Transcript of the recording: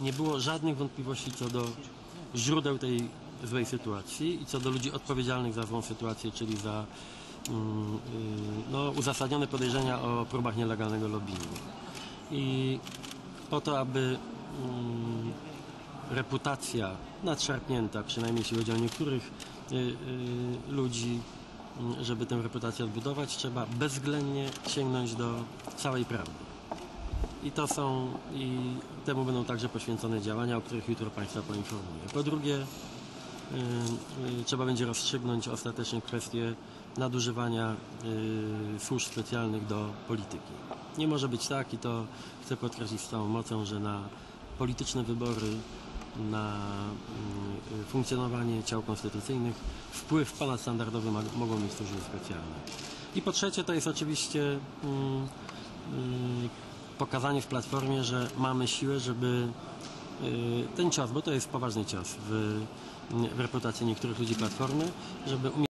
nie było żadnych wątpliwości co do źródeł tej złej sytuacji i co do ludzi odpowiedzialnych za złą sytuację, czyli za mm, y, no, uzasadnione podejrzenia o próbach nielegalnego lobbingu. I po to, aby mm, reputacja nadszarpnięta, przynajmniej jeśli chodzi o niektórych y, y, ludzi, y, żeby tę reputację odbudować, trzeba bezwzględnie sięgnąć do całej prawdy. I to są, i temu będą także poświęcone działania, o których jutro Państwa poinformuję. Po drugie, y, y, trzeba będzie rozstrzygnąć ostatecznie kwestię nadużywania y, służb specjalnych do polityki. Nie może być tak, i to chcę podkreślić z całą mocą, że na polityczne wybory, na funkcjonowanie ciał konstytucyjnych wpływ ponadstandardowy mogą mieć służby specjalne. I po trzecie, to jest oczywiście mm, pokazanie w platformie, że mamy siłę, żeby y, ten cios, bo to jest poważny cios w, w reputacji niektórych ludzi platformy, żeby umieć